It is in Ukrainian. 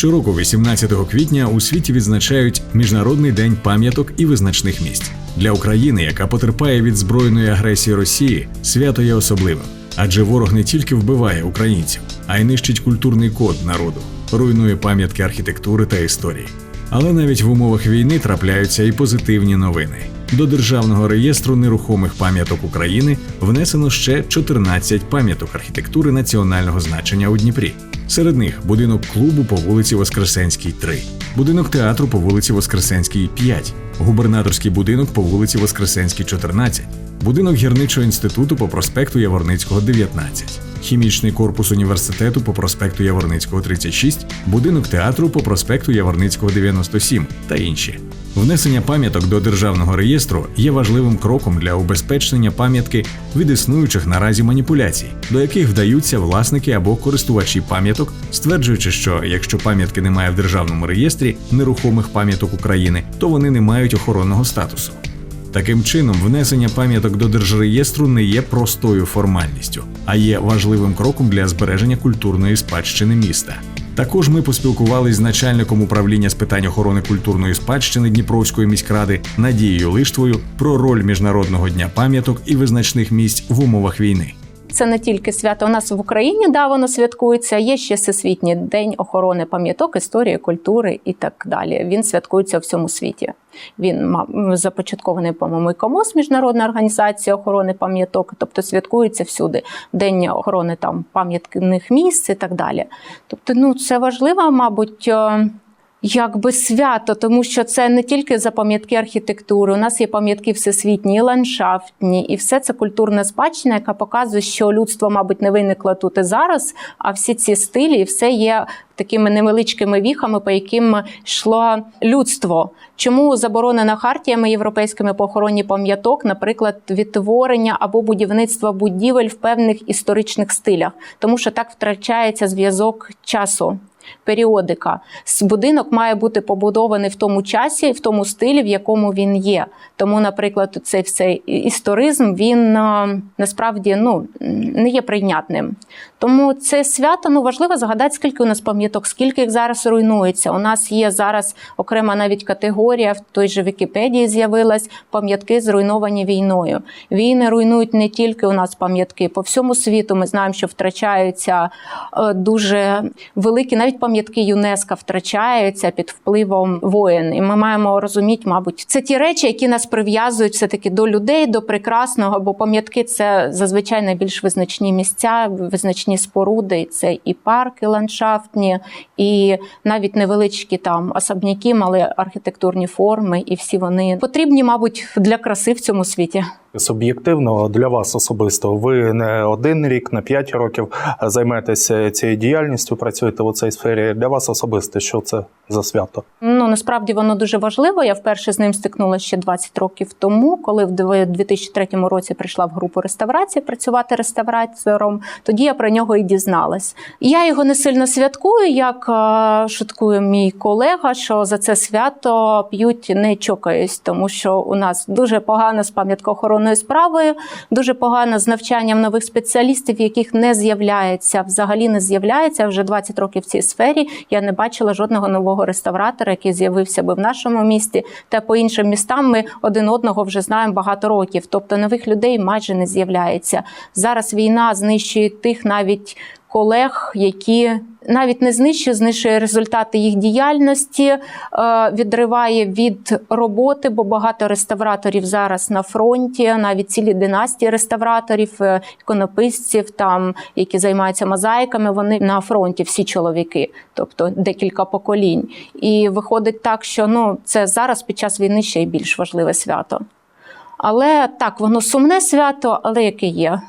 Щороку, 18 квітня, у світі відзначають Міжнародний день пам'яток і визначних місць. Для України, яка потерпає від збройної агресії Росії, свято є особливим, адже ворог не тільки вбиває українців, а й нищить культурний код народу, руйнує пам'ятки архітектури та історії. Але навіть в умовах війни трапляються і позитивні новини. До державного реєстру нерухомих пам'яток України внесено ще 14 пам'яток архітектури національного значення у Дніпрі. Серед них будинок клубу по вулиці Воскресенській, 3, будинок театру по вулиці Воскресенській, 5, губернаторський будинок по вулиці Воскресенській, 14, будинок гірничого інституту по проспекту Яворницького, 19, хімічний корпус університету по проспекту Яворницького, 36, будинок театру по проспекту Яворницького, 97 та інші. Внесення пам'яток до державного реєстру є важливим кроком для убезпечення пам'ятки від існуючих наразі маніпуляцій, до яких вдаються власники або користувачі пам'яток, стверджуючи, що якщо пам'ятки немає в державному реєстрі нерухомих пам'яток України, то вони не мають охоронного статусу. Таким чином, внесення пам'яток до держреєстру не є простою формальністю, а є важливим кроком для збереження культурної спадщини міста. Також ми поспілкувалися з начальником управління з питань охорони культурної спадщини Дніпровської міськради Надією Лиштвою про роль міжнародного дня пам'яток і визначних місць в умовах війни. Це не тільки свято у нас в Україні, да, воно святкується. Є ще Всесвітній день охорони пам'яток, історії, культури і так далі. Він святкується в всьому світі. Він започаткований, по-моєму, КОМОС, міжнародна організація охорони пам'яток, тобто святкується всюди. День охорони там пам'ятних місць і так далі. Тобто, ну це важливо, мабуть. Якби свято, тому що це не тільки за пам'ятки архітектури. У нас є пам'ятки всесвітні, і ландшафтні, і все це культурна спадщина, яка показує, що людство, мабуть, не виникло тут і зараз. А всі ці стилі, все є такими невеличкими віхами, по яким йшло людство. Чому заборонена хартіями європейськими по охороні пам'яток, наприклад, відтворення або будівництво будівель в певних історичних стилях, тому що так втрачається зв'язок часу періодика. Будинок має бути побудований в тому часі, в тому стилі, в якому він є. Тому, наприклад, цей все історизм він насправді ну, не є прийнятним. Тому це свято ну, важливо згадати, скільки у нас пам'яток, скільки їх зараз руйнується. У нас є зараз окрема навіть категорія, в той же Вікіпедії з'явилась пам'ятки зруйновані війною. Війни руйнують не тільки у нас пам'ятки, по всьому світу ми знаємо, що втрачаються е, дуже великі, навіть пам'ятки ЮНЕСКО втрачаються під впливом воєн. І ми маємо розуміти, мабуть, це ті речі, які нас прив'язують все таки до людей, до прекрасного, бо пам'ятки це зазвичай найбільш визначні місця, визначні споруди. Це і парки ландшафтні, і навіть невеличкі там особняки, мали архітектурні форми, і всі вони потрібні, мабуть, для краси в цьому світі. Суб'єктивно для вас особисто. Ви не один рік, не п'ять років займаєтеся цією діяльністю, працюєте у цій сфері. Для вас особисто, що це за свято? Ну насправді воно дуже важливо. Я вперше з ним стикнулася ще 20 років тому, коли в дв- 2003 році прийшла в групу реставрації працювати реставратором. Тоді я про нього і дізналась. Я його не сильно святкую, як шуткує мій колега, що за це свято п'ють не чокаюсь, тому що у нас дуже погано з пам'яткоохоронною справою, дуже погано з навчанням нових спеціалістів, яких не з'являється, взагалі не з'являється вже 20 років в цій сфері. Я не бачила жодного нового реставратора, який з'явився би в нашому місті. Та по іншим містам ми один одного вже знаємо багато років. Тобто нових людей майже не з'являється. Зараз війна знищує тих навіть. Колег, які навіть не знищує, знищує результати їх діяльності, е, відриває від роботи, бо багато реставраторів зараз на фронті, навіть цілі династії реставраторів, е, іконописців, там які займаються мозаїками. Вони на фронті, всі чоловіки, тобто декілька поколінь. І виходить так, що ну це зараз під час війни ще й більш важливе свято. Але так, воно сумне свято, але яке є.